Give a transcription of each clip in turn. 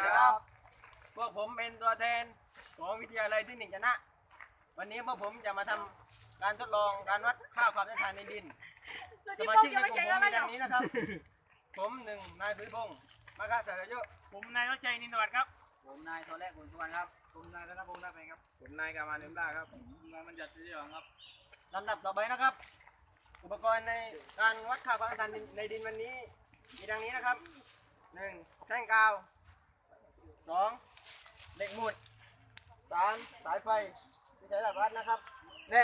ครับพวกผมเป็นตัวแทนของวิทยาลัยเทคนิคชนะ วันนี้พวกผมจะมาทำการทดลองการวัดค่าความต้านทานในดิน สมาชิกในกลุ่มผมมีดังนี้นะครับ ผมหนึ่งนายสุริพงศ์มาครับสารยุผมนายวัชชัยนินทวัฒน์ครับ ผมนายโซแรกบุญสุวรรณครับ ผมนายธนพงศ์นาไปครับ ผมนายกามาเนมล่าครับผมนายบัญญัติเสียงครับลำดับต่อไปนะครับ อุปกรณ์ในการวัดค่าความต้านทานในดินวันนี้ มีดังนี้นะครับหนึ่งแท่งกาว สองเหล็กหมุดสามสายไฟที่ใช้ดับวัดนะครับ และ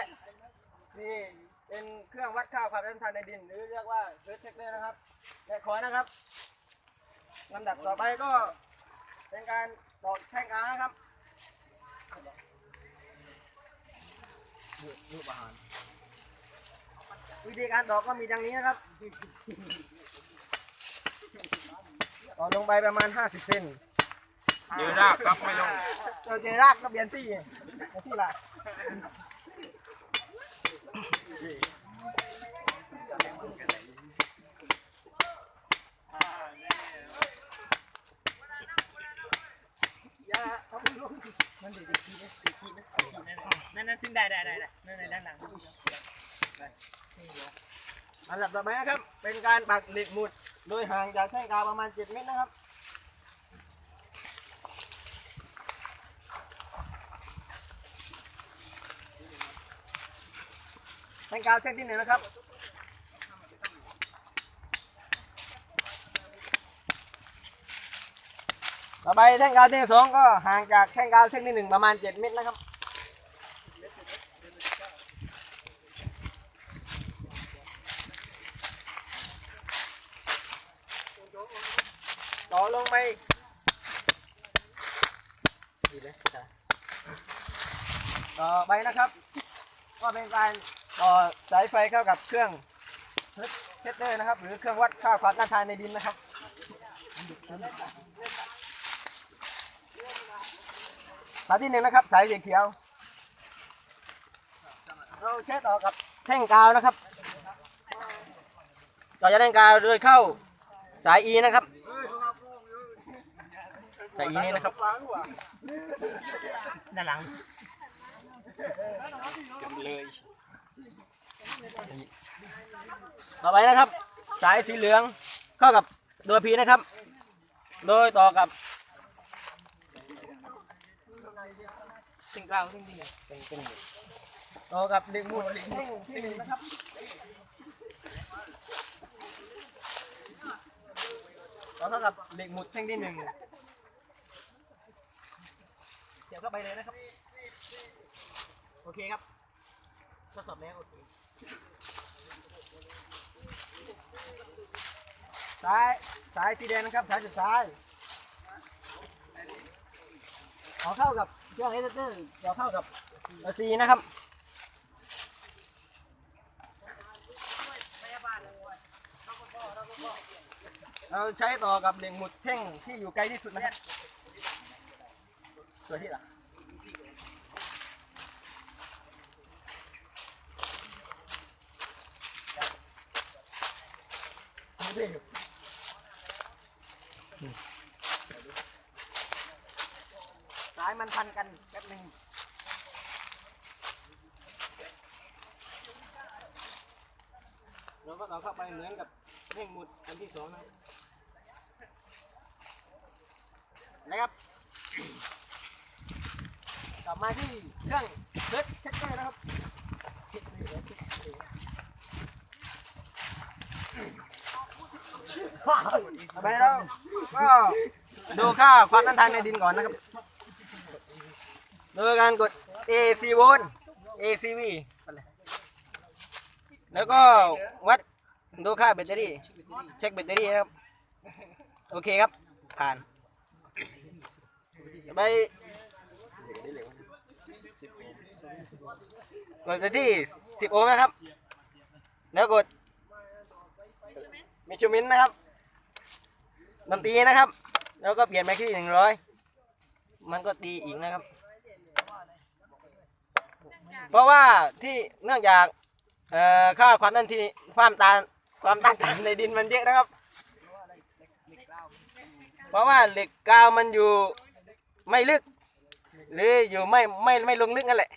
นี่เป็นเครื่องวัดค่าความต้านทานในดิน หรือเรียกว่าเฟสเทคเตอร์นะครับและขอนะครับลำดับต่อไปก็เป็นการตอกแท่งกาวนะครับวิธีการตอกก็มีดังนี้นะครับต่อลงไปประมาณ 50เซนเยอะรากครับไม่ลงเราเจอรากก็เบียนซี่เอาที่ละนั่นนั่นขึ้นได้ได้ได้ได้นั่นนั่นด้านหลังอันดับต่อไปนะครับ เป็นการปักเหล็กหมุด โดยห่างจากแท่งกาวประมาณ 7 เมตรนะครับ แท่งกาวเส้นที่หนึ่งนะครับต่อไปแท่งกาวเส้นที่สองก็ห่างจากแท่งกาวเส้นที่หนึ่งประมาณ7เมตรนะครับต่อลงไปต่อไปนะครับ ก็เป็นการ ต่อสายไฟเข้ากับเครื่องเทสเตอร์นะครับ หรือเครื่องวัดค่าความต้านทานในดินนะครับสายที่หนึ่งนะครับ สายสีเขียว เราเช็ดต่อกับแท่งกาวนะครับต่อจากแท่งกาวโดยเข้าสาย E นะครับสาย E นี่นะครับด้านหลังจำเลย ต่อไปนะครับ สายสีเหลืองเข้ากับตัวพีนะครับ โดยต่อกับถึงกลางถึงที่ไหนต่อกับเหล็กหมุดแท่งที่หนึ่งนะครับต่อเท่ากับเหล็กหมุดแท่งที่หนึ่งเสียบเข้าไปเลยนะครับ โอเคครับทดสอบแล้วโอเค สายสายสีแดงนะครับสายสุดท้ายเอเข้ากับเครื่องเอสเตอร์เอเข้ากับซีนะครับเราใช้ต่อกับเหล็กหมุดแท่งที่อยู่ไกลที่สุดนะครับตัวที่ละสายมันพัน กันแป๊บหนึ่งเราก็ต่อเข้าไปเหมือนกับเร่งหมุดอันที่สองนะครับนะครับกลับมาที่เครื่องเซ็ตเช็คเกอร์นะครับต่อ ไปแล้วก็ดูค่าความต้านทานในดินก่อนนะครับ โดยการกด AC โวลต์ ACV แล้วก็วัดดูค่าแบตเตอรี่ เช็คแบตเตอรี่นะครับ โอเคครับ ผ่านไปกดไปที่ 10 โอห์มนะครับ แล้วกดมิชูมินนะครับ ดนตรีนะครับ แล้วก็เปลี่ยนไปที่100มันก็ตีอีกนะครับ เพราะว่าที่เนื่องจากเอ่อค่าความต้านที่ความต้านความต้านทานในดินมันเยอะนะครับ เพราะว่าเหล็กกาวมันอยู่ไม่ลึก หรืออยู่ไม่ไม่ไม่ลงลึกนั่นแหละ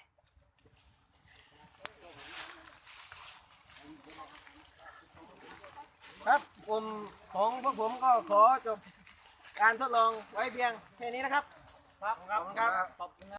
ครับ ผมของพวกผมก็ขอจบการทดลองไว้เพียงแค่นี้นะครับ ครับ ขอบคุณครับ